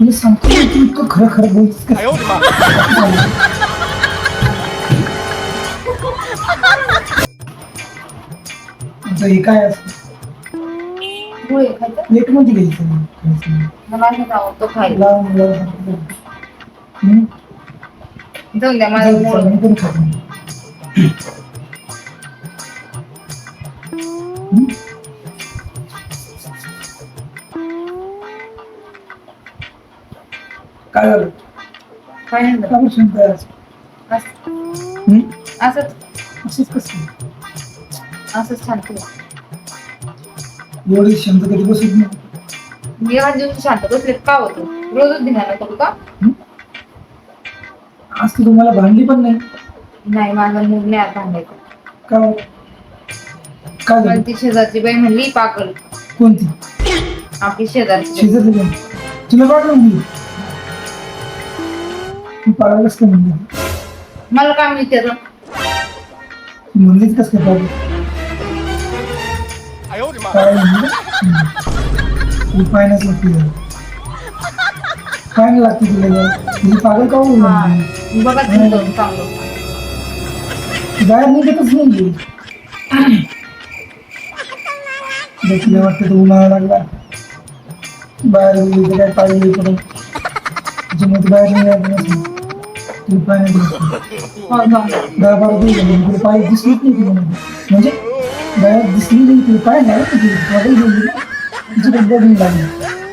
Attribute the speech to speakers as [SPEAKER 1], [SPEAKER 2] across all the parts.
[SPEAKER 1] हे सांगतो तू इतकं खरं खरं बोलतेस का तुमचं हे काय असतं
[SPEAKER 2] होय खायचं
[SPEAKER 1] लेट मध्ये गेली तुला
[SPEAKER 2] मला नाही आवडतो खायला
[SPEAKER 1] मुलाला सांगितलं. हम्म?
[SPEAKER 2] जाऊन द्या माझा
[SPEAKER 1] जाऊ दे,
[SPEAKER 2] मूड.
[SPEAKER 1] मी पण खातो. हम्म? काय झालं?
[SPEAKER 2] काय नाही.
[SPEAKER 1] का बरं शांत आहे? आज?
[SPEAKER 2] बरं. असं-
[SPEAKER 1] हम्म?
[SPEAKER 2] असंच.
[SPEAKER 1] असंच कसं
[SPEAKER 2] असंच छान केलं
[SPEAKER 1] एवढी शांत कधी बसत नाही?
[SPEAKER 2] मी आज दिवशी शांत बसले का होतो रोजच धिंगाणा करू का?
[SPEAKER 1] आज तर तुम्हाला भांडली पण नाही.
[SPEAKER 2] नाही माझा मूड नाही आता भांडायचा
[SPEAKER 1] का
[SPEAKER 2] मला
[SPEAKER 1] झालं?
[SPEAKER 2] ती शेजारची बाई म्हणली पाकल
[SPEAKER 1] कोणती?
[SPEAKER 2] आपली शेजारची. बाई.
[SPEAKER 1] शेजारची कोण तुला म्हणली? तू पाळायलाच का म्हणली?
[SPEAKER 2] मला काय विचारलं
[SPEAKER 1] तू म्हणलीच कस काय पाहिजे पाळायला म्हणली? तू पाहायलाच लागते जरा. पाहायला लागते तुला जरा. तुझी पागल का होऊन
[SPEAKER 2] राहिली?
[SPEAKER 1] हा,
[SPEAKER 2] बघा तुम्ही दोघं चांगलं.
[SPEAKER 1] बाहेर निघतच नाही देखील वाटतं तो उन्हाळा लागला. बाहेर गेली तर काय पाहिजे इकडे त्याच्यामुळे ती बाहेर निघायचं नसतं. तुला पाय नाही दिसत.
[SPEAKER 2] हो जाऊन द्या.
[SPEAKER 1] दहा बारा दिवस झाले तुला पाय दिसलीच नाही तुला म्हणजे बाहेर दिसली नाही तुला पाय नाही का तुला पागल गेली ना तिची पण बघून लागली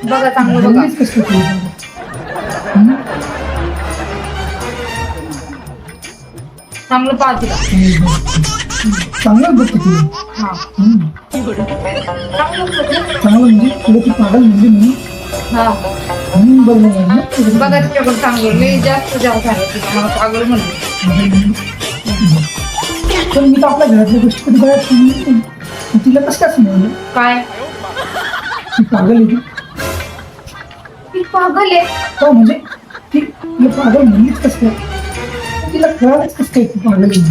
[SPEAKER 2] बघा चांगलं बघा
[SPEAKER 1] बोललीच कसं काय तुला? हम्म?
[SPEAKER 2] चांगलं पाहा तिला
[SPEAKER 1] चांगलं बघतो तुला
[SPEAKER 2] हा
[SPEAKER 1] हम्म.
[SPEAKER 2] चांगलं बघ.
[SPEAKER 1] चांगलं म्हणजे तुला ती पागल म्हणजे म्हणून
[SPEAKER 2] हा. बघा चांगलं लई जास्त जाऊ झालं तिला मला पागल म्हणली
[SPEAKER 1] पण मी तर आपल्या घरातल्या गोष्टी कधी बाहेर सांगितली तिला कसं काय समजलं?
[SPEAKER 2] काय?
[SPEAKER 1] ती पागल आहे ती.
[SPEAKER 2] पागल आहे.
[SPEAKER 1] का म्हणजे ती तिला पागल म्हणलीच कसं काय? तिला कळालंच कसं काय ती पागल आहे.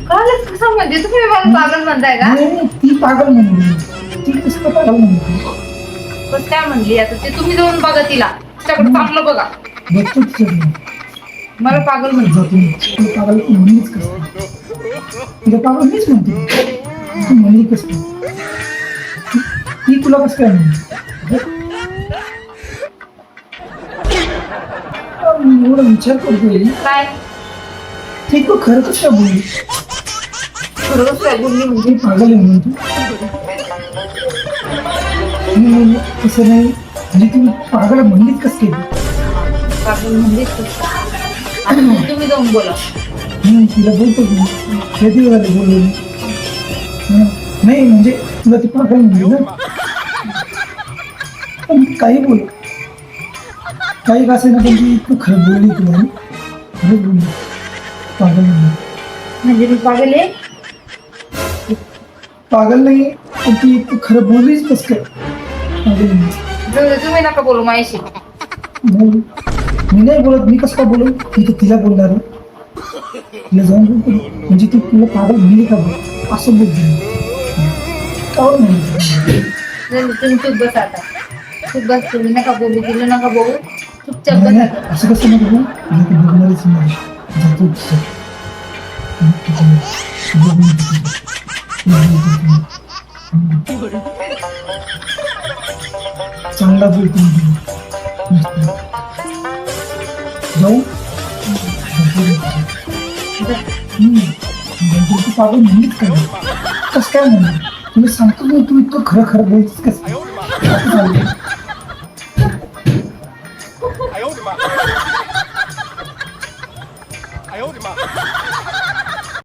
[SPEAKER 2] कळालंच कसं म्हणजे तुम्ही मला पागल म्हणताय का?
[SPEAKER 1] ती पागल म्हणली. ती कसं पागल म्हणली?
[SPEAKER 2] कसं काय म्हणली आता? ते तुम्ही जाऊन बघा तिला. तिच्याकडे चांगलं बघा.
[SPEAKER 1] बघतो तिच्याकडे
[SPEAKER 2] मला पागल म्हणली
[SPEAKER 1] जातो मी. तिला पागल म्हणलीच कसं काय? तिला पागल मीच म्हणते. ती म्हणली कसं काय? ती- ती तुला कसं काय म्हणली? मी एवढा विचार करतोय.
[SPEAKER 2] काय?
[SPEAKER 1] ती तू खरं कसं काय बोलली?
[SPEAKER 2] खरंच काय बोलली म्हणजे?
[SPEAKER 1] पागल आहे म्हणून तू. पागल म्हणलीच कसं काय
[SPEAKER 2] पागल म्हणलीच कसं.
[SPEAKER 1] तिला ती पागल म्हणली ना काही बोल काही का असेना पण ती खरं बोलली तुला पागल म्हणली
[SPEAKER 2] म्हणजे मी पागल आहे
[SPEAKER 1] पागल नाही पण ती इतकं खरं बोललीच कसं काय
[SPEAKER 2] तुम्ही नका बोलू माझ्याशी
[SPEAKER 1] नाही मी नाही बोलत मी कसं काय बोलू मी तर तिला बोलणार आहे. तिला जाऊन बोलतो म्हणजे ती तुला पागल म्हणली का बघ असं बोलते कावर म्हणली
[SPEAKER 2] जाऊ दे, तुम्ही चुप बसा आता चुप बस तुम्ही नका बोलू तिला नका बोलू चुपचाप
[SPEAKER 1] नाही,
[SPEAKER 2] बसा
[SPEAKER 1] नाही,
[SPEAKER 2] आता.
[SPEAKER 1] असं कसं नको बोलू? मी तर बघणारच नाही. जातो तिथं. चांगला बोलतो मी जाऊ. हम्म. म्हणलीच काय कसं काय म्हणली तुम्ही सांगतो तुम्ही इतकं खरं खरं बोलतेस कसं?